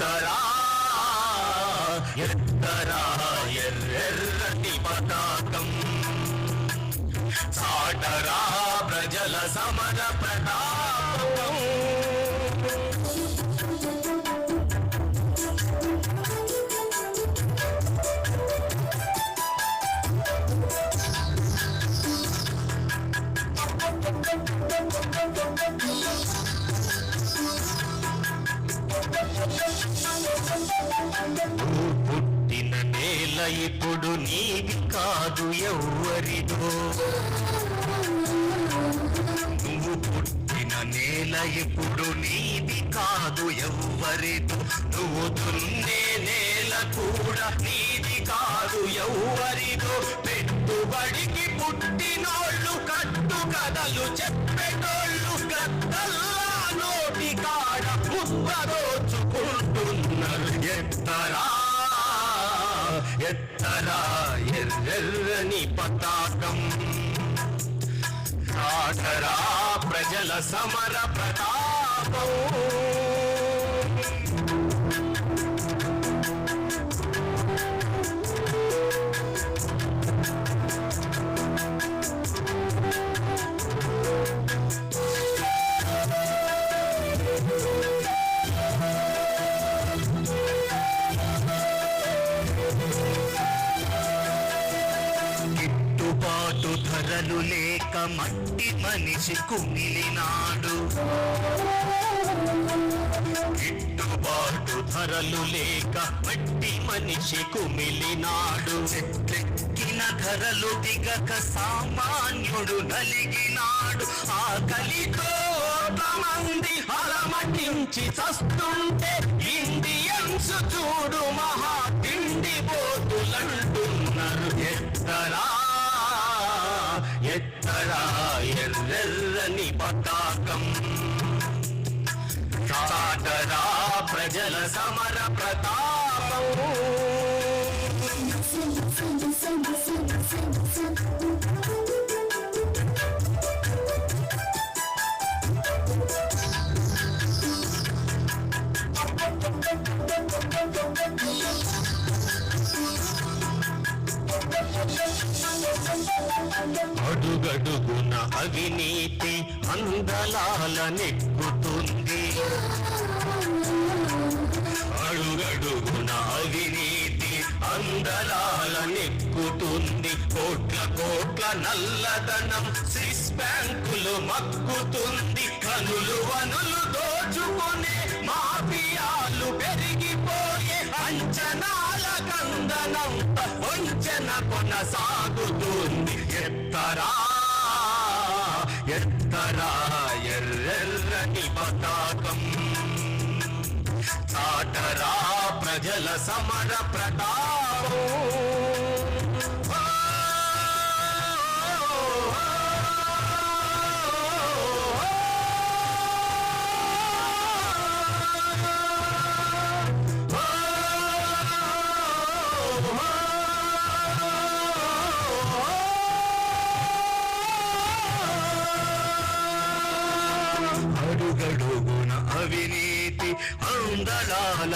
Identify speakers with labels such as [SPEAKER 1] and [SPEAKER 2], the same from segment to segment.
[SPEAKER 1] ఎత్తరా ఎత్తరా ఎర్రెర్రటి పతాకం ఇప్పుడు నీది కాదు ఎవ్వరిదో. నువ్వు పుట్టిన నేల ఇప్పుడు నీది కాదు ఎవ్వరిదో. నువ్వు దున్నే నేల కూడా నీది కాదు ఎవ్వరిదో. పెట్టుబడికి పుట్టినోళ్ళు కట్టు కథలు చెప్పేటోళ్ళు గద్దల్లా ఆటరా ప్రజల సమర ప్రతాపం. మట్టి మనిషి కుమిలినాడు గిట్టుబాటు ధరలు లేక మట్టి మనిషి కుమిలినాడు చెట్లెక్కిన ధరలు దిగక సామాన్యుడు నలిగినాడు. ఆకలితో మంది అలమటించి చస్తుంటే ఇండియన్స్ చూ సమర ప్రతాపం. అడుగడుగున అవినీతి అందలాల నెక్కుతుంది అందలాల నెక్కుతుంది కోట్ల కోట్ల నల్లధనం. స్విస్ బ్యాంకులు మక్కుతుంది కనులు వనులు దోచుకునే మాఫియాలు పెరిగిపోయే అంచనాల కందనం. వంచన కొనసాగుతుంది. ఎత్తరా ఎత్తరా ఎర్రెర్రని పతాకం. చాటరా ప్రజల సమర ప్రతా అడుగడుగున అవినీతి అందలాల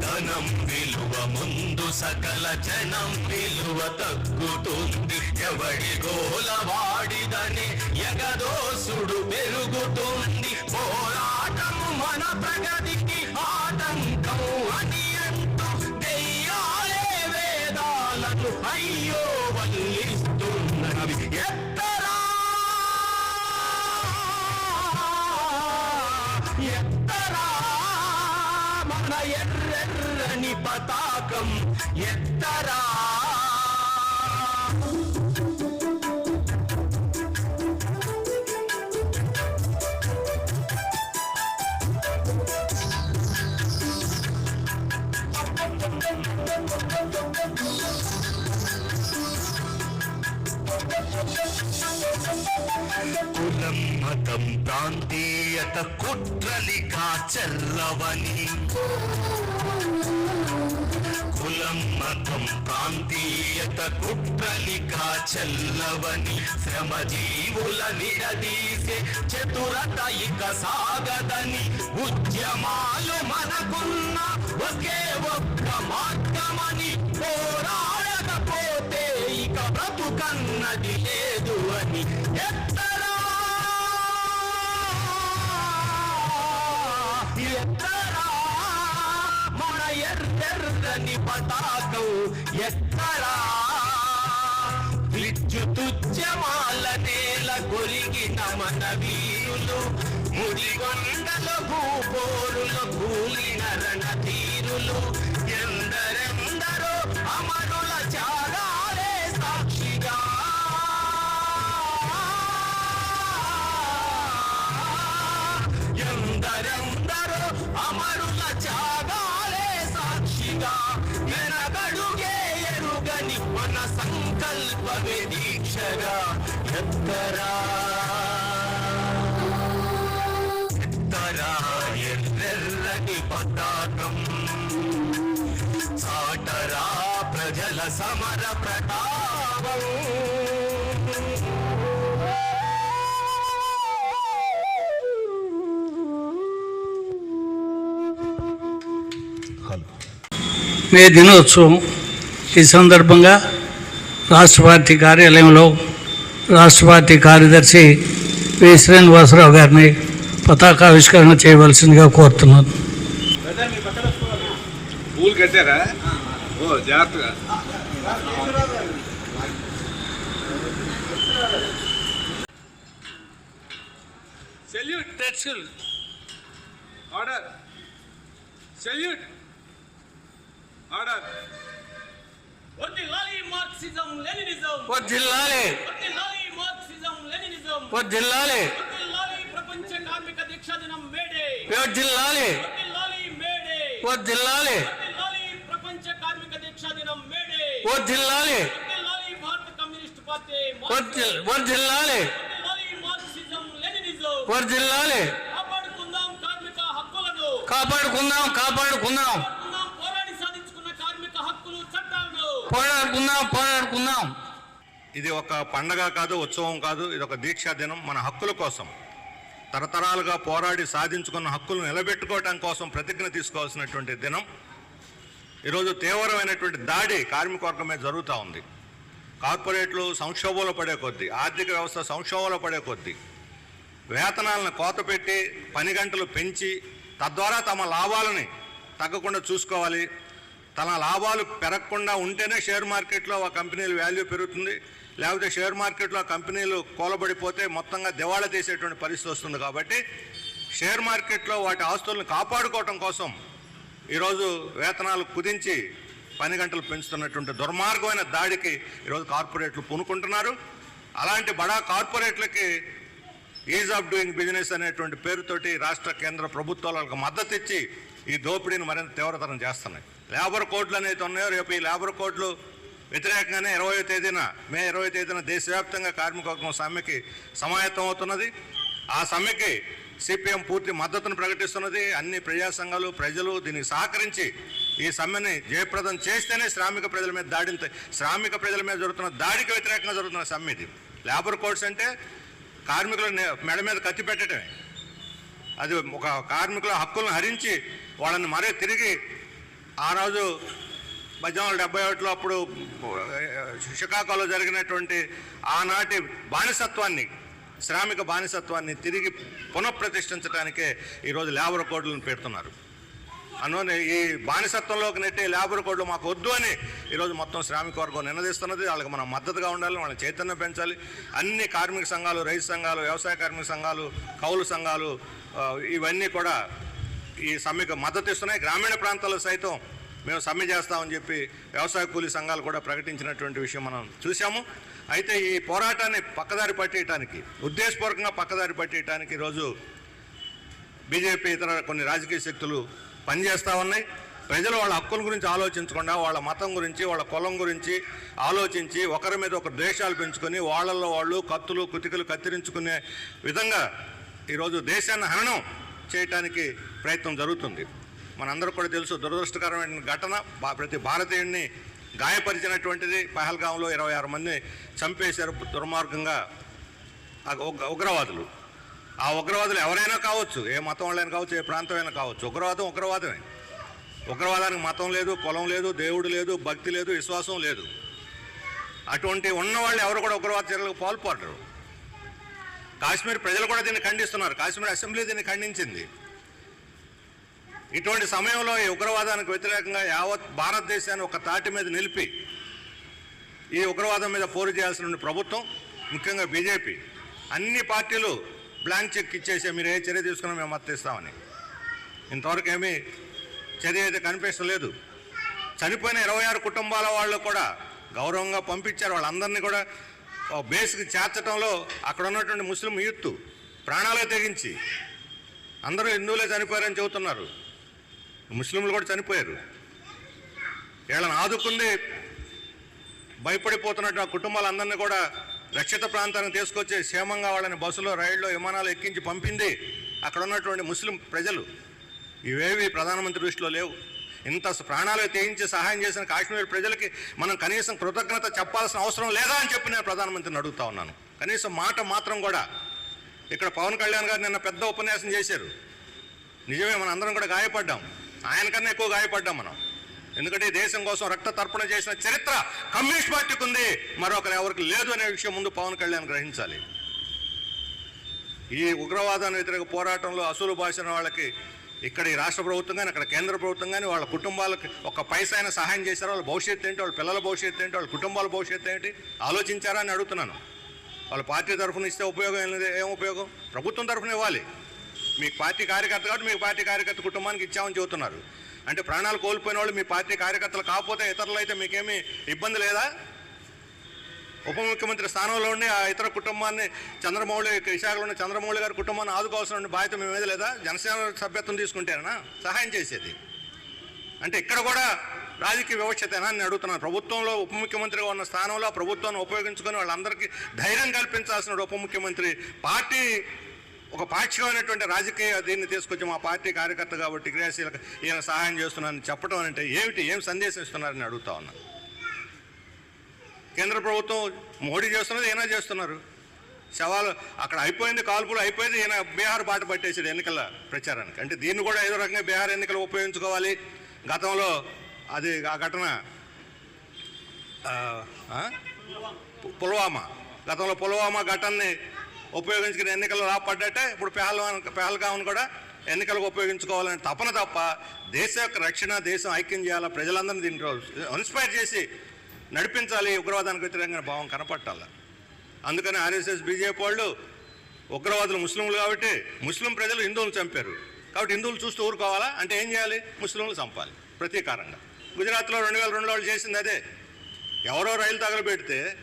[SPEAKER 1] ధనం విలువ ముందు సకల జనం విలువ తగ్గుతుంది. ఎవడి గోల వాడిదని ఎగదోసుడు పెరుగుతుంది. పోరాటము మన ప్రగతికి ఆ పతాకం ఎత్తరా? కులం మతం ప్రాంతీయత కుట్రలిగా చెల్లవని. మతం ప్రాంతీయత కుట్రలిగా చెల్లవని శ్రమజీవుల నిడదీసే చతురత ఇక సాగదని ఉద్యమాలు మనకున్న ఒకే ఒక్క మార్గమని పోరాడకపోతే ఇక బ్రతుకన్నది లేదు అని ఎత్త పతాకం ఎక్కడా విద్యుతుద్యమాల నేల కొరిగిన మన వీరులు ముడిగొండల భూపోరులు కూలిన రణతీరులు ఎందరెందరో అమరుల త్యాగాలే సంకల్పమే దీక్షగా ఎత్తరా ఎత్తరా ఎర్రెర్రని పతాకం చాటరా ప్రజల సమర ప్రతాపం
[SPEAKER 2] మే దినోత్సవం ఈ సందర్భంగా రాష్ట్ర పార్టీ కార్యాలయంలో రాష్ట్ర పార్టీ కార్యదర్శి వి. శ్రీనివాసరావు గారిని పతాకావిష్కరణ చేయవలసిందిగా కోరుతున్నాను.
[SPEAKER 3] సెల్యూట్ ఆర్డర్ సెల్యూట్ ఆర్డర్
[SPEAKER 4] వర్ధిల్లాలి మార్క్సిజం లెనినిజం వర్ధిల్లాలి మార్క్సిజం లెనినిజం
[SPEAKER 2] జిల్లాలే
[SPEAKER 4] వర్ధిల్లాలి ప్రపంచ కార్మిక దీక్షా దినం మేడే
[SPEAKER 2] జిల్లాలే
[SPEAKER 4] వర్ధిల్లాలి మేడే
[SPEAKER 2] జిల్లాలే
[SPEAKER 4] వర్ధిల్లాలి ప్రపంచ కార్మిక దీక్షా దినం మేడే
[SPEAKER 2] జిల్లాలే
[SPEAKER 4] వర్ధిల్లాలి భారత కమ్యూనిస్ట్ పార్టీ
[SPEAKER 2] జిల్లాలే
[SPEAKER 4] వర్ధిల్లాలి మార్క్సిజం లెనినిజం కాపాడుకుందాం కార్మిక హక్కులను
[SPEAKER 2] కాపాడుకుందాం కాపాడుకుందాం పోరాడుకుందాం పోరాడుకుందాం.
[SPEAKER 5] ఇది ఒక పండగ కాదు ఉత్సవం కాదు ఇది ఒక దీక్షా దినం మన హక్కుల కోసం. తరతరాలుగా పోరాడి సాధించుకున్న హక్కులు నిలబెట్టుకోవటం కోసం ప్రతిజ్ఞ తీసుకోవాల్సినటువంటి దినం. ఈరోజు తీవ్రమైనటువంటి దాడి కార్మిక వర్గం మీద జరుగుతూ ఉంది. కార్పొరేట్లు సంక్షోభంలో పడే కొద్దీ ఆర్థిక వ్యవస్థ సంక్షోభంలో పడే కొద్దీ వేతనాలను కోతపెట్టి పని గంటలు పెంచి తద్వారా తమ లాభాలని తగ్గకుండా చూసుకోవాలి. తన లాభాలు పెరగకుండా ఉంటేనే షేర్ మార్కెట్లో ఆ కంపెనీల వాల్యూ పెరుగుతుంది. లేకపోతే షేర్ మార్కెట్లో ఆ కంపెనీలు కూలబడిపోతే మొత్తంగా దివాళా తీసేటువంటి పరిస్థితి వస్తుంది కాబట్టి షేర్ మార్కెట్లో వాటి ఆస్తులను కాపాడుకోవటం కోసం ఈరోజు వేతనాలు కుదించి పని గంటలు పెంచుతున్నటువంటి దుర్మార్గమైన దాడికి ఈరోజు కార్పొరేట్లు పూనుకుంటున్నారు. అలాంటి బడా కార్పొరేట్లకి ఈజ్ ఆఫ్ డూయింగ్ బిజినెస్ అనేటువంటి పేరుతోటి రాష్ట్ర కేంద్ర ప్రభుత్వాలకు మద్దతు ఇచ్చి ఈ దోపిడీని మరింత తీవ్రతరం చేస్తున్నాయి. లేబర్ కోడ్లు అనేది ఉన్నాయో రేపు ఈ లేబర్ కోడ్లు వ్యతిరేకంగానే ఇరవై తేదీన మే ఇరవై తేదీన దేశవ్యాప్తంగా కార్మిక వర్గం సమ్మెకి సమాయత్తం అవుతున్నది. ఆ సమ్మెకి సిపిఎం పూర్తి మద్దతును ప్రకటిస్తున్నది. అన్ని ప్రజా సంఘాలు ప్రజలు దీనికి సహకరించి ఈ సమ్మెని జయప్రదం చేస్తేనే శ్రామిక ప్రజల మీద దాడిని శ్రామిక ప్రజల మీద జరుగుతున్న దాడికి వ్యతిరేకంగా జరుగుతున్న సమ్మె ఇది. లేబర్ కోడ్స్ అంటే కార్మికుల మెడ మీద కత్తి పెట్టడమే అది ఒక కార్మికుల హక్కులను హరించి వాళ్ళని మరీ తిరిగి ఆ రోజు పద్దెనిమిది డెబ్బై ఒకటిలో అప్పుడు షికాగోలో జరిగినటువంటి ఆనాటి బానిసత్వాన్ని శ్రామిక బానిసత్వాన్ని తిరిగి పునఃప్రతిష్ఠించడానికే ఈరోజు లేబర్ కోడ్లను పెడుతున్నారు. అందువల్ల ఈ బానిసత్వంలోకి నెట్టే లేబర్ కోడ్లు మాకు వద్దు అని ఈరోజు మొత్తం శ్రామిక వర్గం నినదిస్తున్నది. వాళ్ళకి మనం మద్దతుగా ఉండాలి వాళ్ళని చైతన్యం పెంచాలి. అన్ని కార్మిక సంఘాలు రైతు సంఘాలు వ్యవసాయ కార్మిక సంఘాలు కౌలు సంఘాలు ఇవన్నీ కూడా ఈ సమ్మెకు మద్దతు ఇస్తున్నాయి. గ్రామీణ ప్రాంతాల్లో సైతం మేము సమ్మె చేస్తామని చెప్పి వ్యవసాయ కూలీ సంఘాలు కూడా ప్రకటించినటువంటి విషయం మనం చూసాము అయితే ఈ పోరాటాన్ని పక్కదారి పట్టేయటానికి ఉద్దేశపూర్వకంగా పక్కదారి పట్టేయటానికి ఈరోజు బీజేపీ ఇతర కొన్ని రాజకీయ శక్తులు పనిచేస్తూ ఉన్నాయి. ప్రజలు వాళ్ళ హక్కుల గురించి ఆలోచించకుండా వాళ్ళ మతం గురించి వాళ్ళ కులం గురించి ఆలోచించి ఒకరి మీద ఒకరు ద్వేషాలు పెంచుకొని వాళ్ళల్లో వాళ్ళు కత్తులు కుతికలు కత్తిరించుకునే విధంగా ఈరోజు దేశాన్ని హననం చేయటానికి ప్రయత్నం జరుగుతుంది. మనందరూ కూడా తెలుసు దురదృష్టకరమైన ఘటన. ప్రతి భారతీయుడిని గాయపరిచినటువంటిది పహల్గాంలో ఇరవై ఆరు మంది చంపేశారు దుర్మార్గంగా ఉగ్ర- ఉగ్రవాదులు. ఆ ఉగ్రవాదులు ఎవరైనా కావచ్చు ఏ మతం వాళ్ళైనా కావచ్చు ఏ ప్రాంతమైనా కావచ్చు ఉగ్రవాదం ఉగ్రవాదమే. ఉగ్రవాదానికి మతం లేదు కులం లేదు దేవుడు లేదు భక్తి లేదు విశ్వాసం లేదు. అటువంటి ఉన్నవాళ్ళు ఎవరు కూడా ఉగ్రవాద చర్యలకు పాల్పడరు. కాశ్మీర్ ప్రజలు కూడా దీన్ని ఖండిస్తున్నారు. కాశ్మీర్ అసెంబ్లీ దీన్ని ఖండించింది. ఇటువంటి సమయంలో ఈ ఉగ్రవాదానికి వ్యతిరేకంగా యావత్ భారతదేశాన్ని ఒక తాటి మీద నిలిపి ఈ ఉగ్రవాదం మీద పోరు చేయాల్సిన ప్రభుత్వం ముఖ్యంగా బీజేపీ అన్ని పార్టీలు బ్లాంక్ చెక్ ఇచ్చేసి మీరు ఏ చర్య తీసుకున్నా మేము మద్దతు ఇంతవరకు ఏమీ చర్య అయితే కనిపించలేదు చనిపోయిన ఇరవై ఆరు కుటుంబాల వాళ్ళు కూడా గౌరవంగా పంపించారు. వాళ్ళందరినీ కూడా బేస్కి చేర్చడంలో అక్కడ ఉన్నటువంటి ముస్లిం యూత్ ప్రాణాలే తెగించి అందరూ హిందువులే చనిపోయారని చెబుతున్నారు. ముస్లింలు కూడా చనిపోయారు. వీళ్ళని ఆదుకుంది భయపడిపోతున్నట్టు ఆ కుటుంబాలందరినీ కూడా రక్షిత ప్రాంతానికి తీసుకొచ్చి క్షేమంగా వాళ్ళని బస్సులో రైల్లో విమానాలు ఎక్కించి పంపింది అక్కడ ఉన్నటువంటి ముస్లిం ప్రజలు. ఇవేవి ప్రధానమంత్రి దృష్టిలో లేవు. ఇంత ప్రాణాలు తెగించి సహాయం చేసిన కాశ్మీర్ ప్రజలకి మనం కనీసం కృతజ్ఞత చెప్పాల్సిన అవసరం లేదా అని చెప్పి నేను ప్రధానమంత్రిని అడుగుతా ఉన్నాను. కనీసం మాట మాత్రం కూడా ఇక్కడ పవన్ కళ్యాణ్ గారు నిన్న పెద్ద ఉపన్యాసం చేశారు. నిజమే మనం అందరం కూడా గాయపడ్డాం. ఆయన కన్నా ఎక్కువ గాయపడ్డాం మనం. ఎందుకంటే దేశం కోసం రక్త తర్పణ చేసిన చరిత్ర కమ్యూనిస్ట్ పార్టీకి ఉంది. మరొకరు ఎవరికి లేదు అనే విషయం ముందు పవన్ కళ్యాణ్ గ్రహించాలి. ఈ ఉగ్రవాదాన్ని వ్యతిరేక పోరాటంలో అసలు భాషన వాళ్ళకి ఇక్కడ ఈ రాష్ట్ర ప్రభుత్వం కానీ అక్కడ కేంద్ర ప్రభుత్వం కానీ వాళ్ళ కుటుంబాలకు ఒక పైస అయినా సహాయం చేశారు? వాళ్ళ భవిష్యత్తు ఏంటి? వాళ్ళ పిల్లల భవిష్యత్తు ఏంటి? వాళ్ళ కుటుంబాల భవిష్యత్తు ఏంటి? ఆలోచించారా అని అడుగుతున్నాను. వాళ్ళ పార్టీ తరఫున ఇస్తే ఉపయోగం ఏం లేదు? ఏం ఉపయోగం? ప్రభుత్వం తరఫున ఇవ్వాలి. మీకు పార్టీ కార్యకర్త కాబట్టి మీకు పార్టీ కార్యకర్త కుటుంబానికి ఇచ్చామని చెబుతున్నారు. అంటే ప్రాణాలు కోల్పోయిన వాళ్ళు మీ పార్టీ కార్యకర్తలు కాకపోతే ఇతరులు అయితే మీకేమీ ఇబ్బంది లేదా? ఉప ముఖ్యమంత్రి స్థానంలో ఉండి ఆ ఇతర కుటుంబాన్ని చంద్రమౌళి విశాఖలో ఉన్న చంద్రమౌళి గారి కుటుంబాన్ని ఆదుకోవాల్సిన బాధ్యత మీ మీద లేదా? జనసేన సభ్యత్వం తీసుకుంటేనా? సహాయం చేసేది. అంటే ఇక్కడ కూడా రాజకీయ వ్యవస్థతేనా అని అడుగుతున్నాను ప్రభుత్వంలో ఉప ముఖ్యమంత్రిగా ఉన్న స్థానంలో ఆ ప్రభుత్వాన్ని ఉపయోగించుకొని వాళ్ళందరికీ ధైర్యం కల్పించాల్సిన ఉప ముఖ్యమంత్రి పార్టీ ఒక పాక్షికమైనటువంటి రాజకీయ దీన్ని తీసుకొచ్చి మా పార్టీ కార్యకర్త కాబట్టి క్రియాశీలక ఈయన సహాయం చేస్తున్నానని చెప్పడం అంటే ఏమిటి? ఏం సందేశం ఇస్తున్నారని అడుగుతా ఉన్నాను కేంద్ర ప్రభుత్వం మోడీ చేస్తున్నది ఈయన చేస్తున్నారు. సవాలు అక్కడ అయిపోయింది కాల్పులు అయిపోయింది ఈయన బీహార్ బాట పట్టేసాడు ఎన్నికల ప్రచారానికి. అంటే దీన్ని కూడా ఏదో రకంగా బీహార్ ఎన్నికలు ఉపయోగించుకోవాలి. గతంలో అది ఆ ఘటన పుల్వామా. గతంలో పుల్వామా ఘటనని ఉపయోగించుకుని ఎన్నికలు రాపడ్డటే ఇప్పుడు పెహల్వాన్ పెహల్గామను కూడా ఎన్నికలకు ఉపయోగించుకోవాలని తపన తప్ప దేశ యొక్క రక్షణ దేశం ఐక్యం చేయాలా ప్రజలందరినీ దీంట్లో ఇన్స్పైర్ చేసి నడిపించాలి ఉగ్రవాదానికి వ్యతిరేకంగా భావం కనపట్టాలి. అందుకని ఆర్ఎస్ఎస్ బీజేపీ వాళ్ళు ఉగ్రవాదులు ముస్లింలు కాబట్టి ముస్లిం ప్రజలు హిందువులు చంపారు. కాబట్టి హిందువులు చూస్తూ ఊరుకోవాలా? అంటే ఏం చేయాలి? ముస్లింలు చంపాలి ప్రతీకారంగా. గుజరాత్లో రెండు వేల రెండులో వాళ్ళు చేసింది అదే. ఎవరో రైలు తగలబెడితే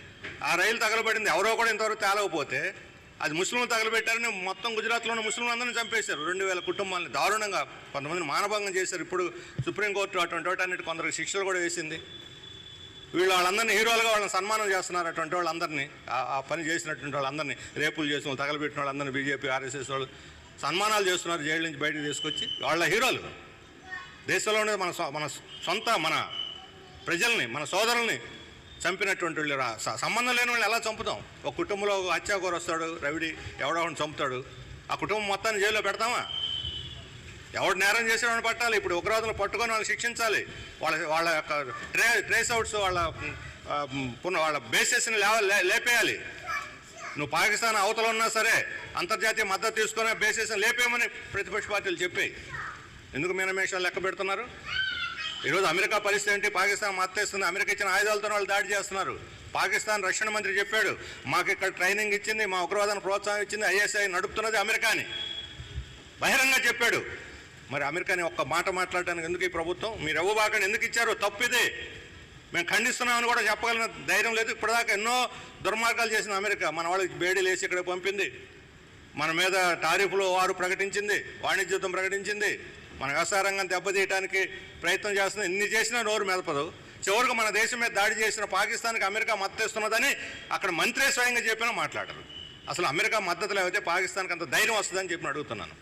[SPEAKER 5] ఆ రైలు తగలబడింది ఎవరో కూడా ఇంతవరకు తేలకపోతే అది ముస్లింలు తగలబెట్టారని మొత్తం గుజరాత్లో ఉన్న ముస్లింలందరినీ చంపేశారు. రెండు వేల కుటుంబాలని దారుణంగా కొంతమందిని మానభంగం చేశారు. ఇప్పుడు సుప్రీంకోర్టు అటువంటి వాటన్నిటి కొందరికి శిక్షలు కూడా వేసింది. వీళ్ళు వాళ్ళందరినీ హీరోలుగా వాళ్ళని సన్మానం చేస్తున్నారు అటువంటి వాళ్ళందరినీ ఆ- ఆ పని చేసినటువంటి వాళ్ళందరినీ రేపులు చేసిన వాళ్ళు తగలబెట్టిన వాళ్ళందరినీ బీజేపీ ఆర్ఎస్ఎస్ వాళ్ళు సన్మానాలు చేస్తున్నారు జైలు నుంచి బయటకు తీసుకొచ్చి వాళ్ళ హీరోలు. దేశంలోనే మన సొ- మన సొంత మన ప్రజల్ని మన సోదరుల్ని చంపినటువంటి వాళ్ళు రా- స- సంబంధం లేని వాళ్ళు ఎలా చంపుతాం? ఒక కుటుంబంలో హత్యాకూర వస్తాడు రవిడి ఎవడో ఒకడిని చంపుతాడు. ఆ కుటుంబం మొత్తాన్ని జైల్లో పెడతామా? ఎవడు నేరం చేసేవాడిని పట్టాలి. ఇప్పుడు ఉగ్రవాదులు పట్టుకొని వాళ్ళని శిక్షించాలి. వాళ్ళ వాళ్ళ యొక్క ట్రే ట్రేస్ అవుట్స్ వాళ్ళ పున వాళ్ళ బేసెస్ని లేవ లే- లేపేయాలి. నువ్వు పాకిస్తాన్ అవతల ఉన్నా సరే అంతర్జాతీయ మద్దతు తీసుకొని బేసెస్ని లేపేయమని ప్రతిపక్ష పార్టీలు చెప్పాయి. ఎందుకు మీనమేషాలు లెక్క పెడుతున్నారు? ఈరోజు అమెరికా పరిస్థితి ఏంటి? పాకిస్తాన్ మత్తేస్తుంది అమెరికా ఇచ్చిన ఆయుధాలతో వాళ్ళు దాడి చేస్తున్నారు. పాకిస్తాన్ రక్షణ మంత్రి చెప్పాడు మాకు ఇక్కడ ట్రైనింగ్ ఇచ్చింది మా ఉగ్రవాదాన్ని ప్రోత్సాహం ఇచ్చింది ఐఎస్ఐ నడుపుతున్నది అమెరికాని. బహిరంగ చెప్పాడు మరి అమెరికాని ఒక్క మాట మాట్లాడటానికి ఎందుకు ఈ ప్రభుత్వం? మీరు ఇవ్వబాకండి ఎందుకు ఇచ్చారు? తప్పిదే మేము ఖండిస్తున్నామని కూడా చెప్పగలిగిన ధైర్యం లేదు. ఇప్పటిదాకా ఎన్నో దుర్మార్గాలు చేసిన అమెరికా. మన వాళ్ళకి బేడీలు వేసి ఇక్కడ పంపింది. మన మీద టారిఫ్లు వారు ప్రకటించింది. వాణిజ్య ప్రకటించింది. మన వ్యవసాయ రంగం దెబ్బతీయడానికి ప్రయత్నం చేస్తుంది ఎన్ని చేసినా నోరు మెదపదు చివరికి మన దేశం మీద దాడి చేసిన పాకిస్తాన్కి అమెరికా మద్దతు ఇస్తున్నదని అక్కడ మంత్రే స్వయంగా చెప్పినా మాట్లాడరు. అసలు అమెరికా మద్దతు లేకపోతే పాకిస్తాన్కి అంత ధైర్యం వస్తుందని చెప్పి అడుగుతున్నాను.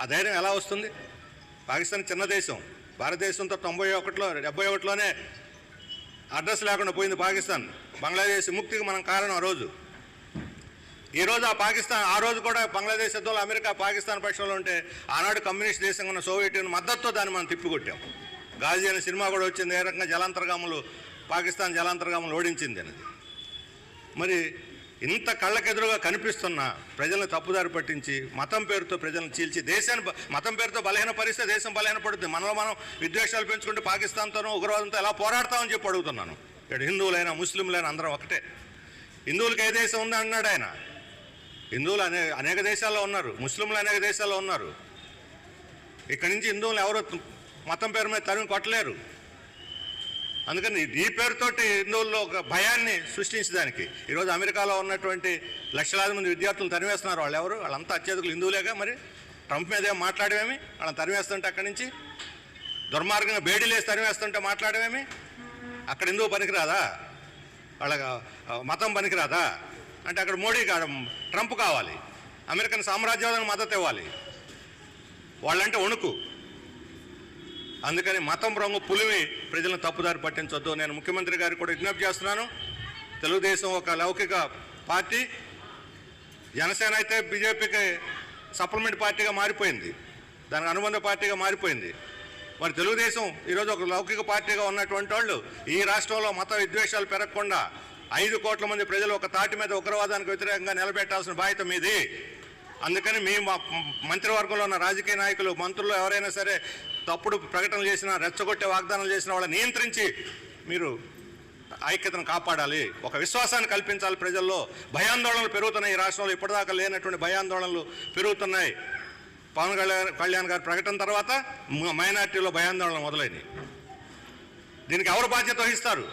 [SPEAKER 5] ఆ ధైర్యం ఎలా వస్తుంది? పాకిస్తాన్ చిన్న దేశం. భారతదేశంతో తొంభై ఒకటిలో డెబ్బై ఒకటిలోనే అడ్రస్ లేకుండా పోయింది పాకిస్తాన్. బంగ్లాదేశ్ ముక్తికి మనం కారణం ఆ రోజు. ఈరోజు ఆ పాకిస్తాన్ ఆ రోజు కూడా బంగ్లాదేశ్ యుద్ధంలో అమెరికా పాకిస్తాన్ పక్షంలో ఉంటే ఆనాడు కమ్యూనిస్ట్ దేశంగా ఉన్న సోవియట్ మద్దతుతో దాన్ని మనం తిప్పికొట్టాం. గాజీ అనే సినిమా కూడా వచ్చింది. ఏ రకంగా జలాంతర్గాములు పాకిస్తాన్ జలాంతర్గాములు ఓడించింది అనేది. మరి ఇంత కళ్ళకెదురుగా కనిపిస్తున్న ప్రజలను తప్పుదారి పట్టించి మతం పేరుతో ప్రజలను చీల్చి దేశాన్ని మతం పేరుతో బలహీన పరిస్తే దేశం బలహీన పడుతుంది. మనలో మనం విద్వేషాలు పెంచుకుంటే పాకిస్తాన్తోనూ ఉగ్రవాదంతో ఎలా పోరాడతామని చెప్పి అడుగుతున్నాను. ఇక్కడ హిందువులైనా ముస్లింలైనా అందరం ఒకటే. హిందువులకి ఏ దేశం ఉంది అన్నాడు ఆయన. హిందువులు అనే అనేక దేశాల్లో ఉన్నారు. ముస్లింలు అనేక దేశాల్లో ఉన్నారు. ఇక్కడి నుంచి హిందువులు ఎవరు మతం పేరు మీద తరిమి కొట్టలేరు. అందుకని ఈ పేరుతోటి హిందువుల్లో ఒక భయాన్ని సృష్టించడానికి ఈరోజు అమెరికాలో ఉన్నటువంటి లక్షలాది మంది విద్యార్థులు తరివేస్తున్నారు వాళ్ళు ఎవరు? వాళ్ళంతా అత్యధికులు హిందువులేగా మరి? ట్రంప్ మీద ఏం మాట్లాడమేమి వాళ్ళని తరివేస్తుంటే అక్కడి నుంచి దుర్మార్గంగా బేడీలేసి తరివేస్తుంటే మాట్లాడమేమి అక్కడ హిందువు పనికిరాదా? వాళ్ళ మతం పనికిరాదా? అంటే అక్కడ మోడీ కా- ట్రంప్ కావాలి. అమెరికన్ సామ్రాజ్యవాదానికి మద్దతు ఇవ్వాలి. వాళ్ళంటే వణుకు. అందుకని మతం రంగు పులిమి ప్రజలను తప్పుదారి పట్టించొద్దు. నేను ముఖ్యమంత్రి గారికి కూడా విజ్ఞప్తి చేస్తున్నాను. తెలుగుదేశం ఒక లౌకిక పార్టీ. జనసేన అయితే బీజేపీకి సప్లిమెంట్ పార్టీగా మారిపోయింది. దానికి అనుబంధ పార్టీగా మారిపోయింది. మరి తెలుగుదేశం ఈరోజు ఒక లౌకిక పార్టీగా ఉన్నటువంటి వాళ్ళు ఈ రాష్ట్రంలో మత విద్వేషాలు పెరగకుండా ఐదు కోట్ల మంది ప్రజలు ఒక తాటి మీద ఉగ్రవాదానికి వ్యతిరేకంగా నిలబెట్టాల్సిన బాధ్యత మీది. అందుకని మేము మా- మంత్రివర్గంలో ఉన్న రాజకీయ నాయకులు మంత్రులు ఎవరైనా సరే తప్పుడు ప్రకటనలు చేసినా రెచ్చగొట్టే వాగ్దానాలు చేసిన వాళ్ళని నియంత్రించి మీరు ఐక్యతను కాపాడాలి. ఒక విశ్వాసాన్ని కల్పించాలి ప్రజల్లో. భయాందోళనలు పెరుగుతున్నాయి ఈ రాష్ట్రంలో. ఇప్పటిదాకా లేనటువంటి భయాందోళనలు పెరుగుతున్నాయి. పవన్ కళ్యాణ్ కళ్యాణ్ గారి ప్రకటన తర్వాత మైనార్టీలో భయాందోళన మొదలైనవి దీనికి ఎవరు బాధ్యత వహిస్తారు?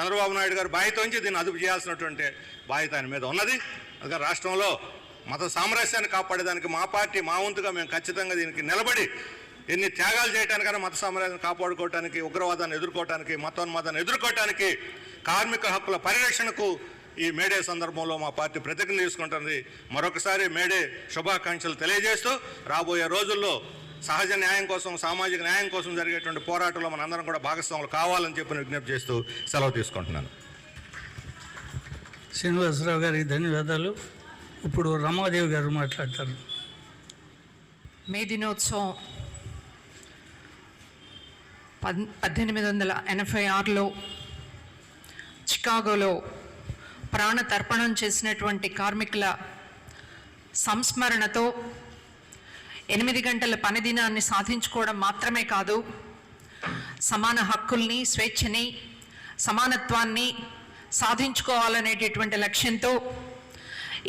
[SPEAKER 5] చంద్రబాబు నాయుడు గారు బాధ్యత వహించి దీన్ని అదుపు చేయాల్సినటువంటి బాధ్యత ఆయన మీద ఉన్నది. అందుకని రాష్ట్రంలో మత సామరస్యాన్ని కాపాడేదానికి మా పార్టీ మా వంతుగా మేము ఖచ్చితంగా దీనికి నిలబడి ఎన్ని త్యాగాలు చేయడానికైనా మత సామరస్యాన్ని కాపాడుకోవటానికి ఉగ్రవాదాన్ని ఎదుర్కోవటానికి మతోన్మాదాన్ని ఎదుర్కోవటానికి కార్మిక హక్కుల పరిరక్షణకు ఈ మేడే సందర్భంలో మా పార్టీ ప్రతిజ్ఞ తీసుకుంటుంది. మరొకసారి మేడే శుభాకాంక్షలు తెలియజేస్తూ రాబోయే రోజుల్లో సహజ న్యాయం కోసం సామాజిక న్యాయం కోసం జరిగేటువంటి పోరాటంలో మనందరం కూడా భాగస్వాములు కావాలని చెప్పి విజ్ఞప్తి చేస్తూ సెలవు తీసుకుంటున్నాను.
[SPEAKER 2] శ్రీనివాసరావు గారికి ధన్యవాదాలు. ఇప్పుడు రమాదేవి గారు మాట్లాడతారు.
[SPEAKER 6] మే దినోత్సవం పద్ పద్దెనిమిది వందల ఎనభై ఆరులో చికాగోలో ప్రాణ తర్పణం చేసినటువంటి కార్మికుల సంస్మరణతో ఎనిమిది గంటల పని దినాన్ని సాధించుకోవడం మాత్రమే కాదు సమాన హక్కుల్ని స్వేచ్ఛని సమానత్వాన్ని సాధించుకోవాలనేటటువంటి లక్ష్యంతో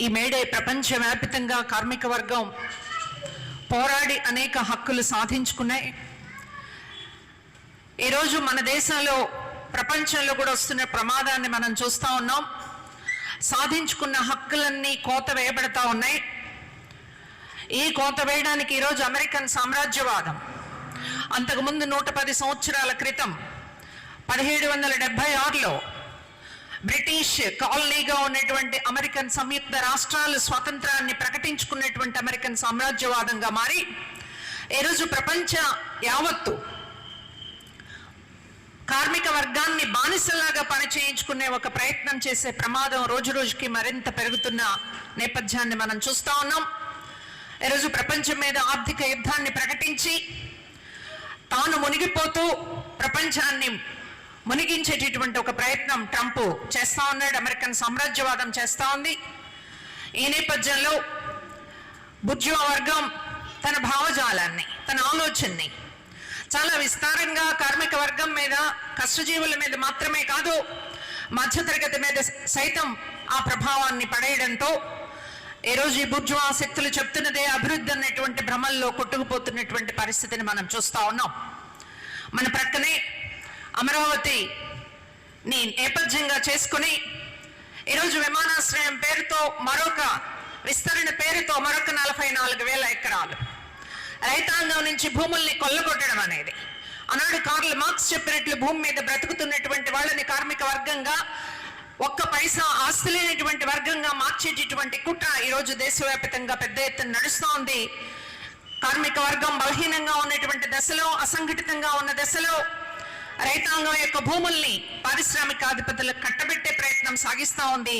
[SPEAKER 6] ఈ మేడే ప్రపంచవ్యాపితంగా కార్మిక వర్గం పోరాడి అనేక హక్కులు సాధించుకున్నాయి. ఈరోజు మన దేశంలో ప్రపంచంలో కూడా వస్తున్న ప్రమాదాన్ని మనం చూస్తూ ఉన్నాం. సాధించుకున్న హక్కులన్నీ కోత వేయబడతా ఉన్నాయి. ఈ కోత వేయడానికి ఈరోజు అమెరికన్ సామ్రాజ్యవాదం అంతకుముందు నూట పది సంవత్సరాల క్రితం పదిహేడు వందల డెబ్బై ఆరులో బ్రిటిష్ కాలనీగా ఉన్నటువంటి అమెరికన్ సంయుక్త రాష్ట్రాలు స్వాతంత్రాన్ని ప్రకటించుకున్నటువంటి అమెరికన్ సామ్రాజ్యవాదంగా మారి ఈరోజు ప్రపంచ యావత్తు కార్మిక వర్గాన్ని బానిసలాగా పనిచేయించుకునే ఒక ప్రయత్నం చేసే ప్రమాదం రోజు రోజుకి మరింత పెరుగుతున్న నేపథ్యాన్ని మనం చూస్తా ఉన్నాం. ఈరోజు ప్రపంచం మీద ఆర్థిక యుద్ధాన్ని ప్రకటించి తాను మునిగిపోతూ ప్రపంచాన్ని మునిగించేటటువంటి ఒక ప్రయత్నం ట్రంప్ చేస్తా ఉన్నాడు. అమెరికన్ సామ్రాజ్యవాదం చేస్తా ఉంది. ఈ నేపథ్యంలో బుజ్జువా వర్గం తన భావజాలాన్ని తన ఆలోచనని చాలా విస్తారంగా కార్మిక వర్గం మీద కష్టజీవుల మీద మాత్రమే కాదు మధ్యతరగతి మీద సైతం ఆ ప్రభావాన్ని పడేయడంతో ఈరోజు ఈ బుర్జువా శక్తులు చెప్తున్నదే అభివృద్ధి అనేటువంటి భ్రమల్లో కొట్టుకుపోతున్నటువంటి పరిస్థితిని మనం చూస్తా ఉన్నాం. మన ప్రక్కనే అమరావతి ని నేపథ్యంగా చేసుకుని ఈరోజు విమానాశ్రయం పేరుతో మరొక విస్తరణ పేరుతో మరొక నలభై నాలుగు వేల ఎకరాలు. రైతాంగం నుంచి భూముల్ని కొల్లగొట్టడం అనేది. ఆనాడు కార్ల మార్క్స్ చెప్పినట్లు భూమి మీద బ్రతుకుతున్నటువంటి వాళ్ళని కార్మిక వర్గంగా ఒక్క పైసా ఆస్తి లేనటువంటి వర్గంగా మార్చేటటువంటి కుట్ర ఈరోజు దేశవ్యాప్తంగా పెద్ద ఎత్తున నడుస్తోంది. కార్మిక వర్గం బలహీనంగా ఉన్నటువంటి దశలో అసంఘటితంగా ఉన్న దశలో రైతాంగం యొక్క భూముల్ని పారిశ్రామికాధిపతులకు కట్టబెట్టే ప్రయత్నం సాగిస్తూ ఉంది.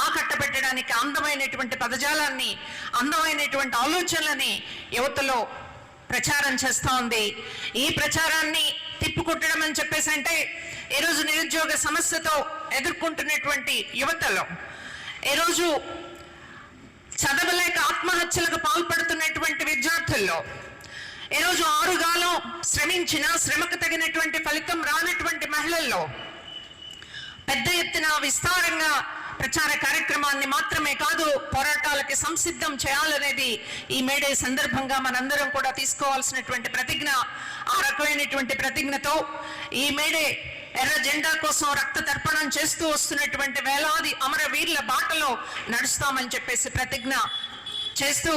[SPEAKER 6] ఆ కట్టబెట్టడానికి అందమైనటువంటి పదజాలాన్ని అందమైనటువంటి ఆలోచనలని యువతలో ప్రచారం చేస్తూ ఉంది. ఈ ప్రచారాన్ని తిప్పికొట్టడం అని చెప్పేసి అంటే ఈరోజు నిరుద్యోగ సమస్యతో ఎదుర్కొంటున్నటువంటి యువతలో ఈరోజు చదవలేక ఆత్మహత్యలకు పాల్పడుతున్నటువంటి విద్యార్థుల్లో ఈరోజు ఆరుగాలం శ్రమించిన శ్రమకు తగినటువంటి ఫలితం రానటువంటి మహిళల్లో పెద్ద ఎత్తున విస్తారంగా ప్రచార కార్యక్రమాన్ని మాత్రమే కాదు పోరాటాలకి సంసిద్ధం చేయాలనేది ఈ మేడే సందర్భంగా మనందరం కూడా తీసుకోవాల్సినటువంటి ప్రతిజ్ఞ ఆ రకమైనటువంటి ప్రతిజ్ఞతో ఈ మేడే ఎర్ర జెండా కోసం రక్త తర్పణం చేస్తూ వస్తున్నటువంటి వేలాది అమరవీరుల బాటలో నడుస్తామని చెప్పేసి ప్రతిజ్ఞ చేస్తూ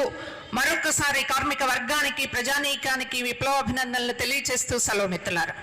[SPEAKER 6] మరొకసారి కార్మిక వర్గానికి ప్రజానీకానికి విప్లవాభినందనలు తెలియజేస్తూ సెలవు మిత్రులారా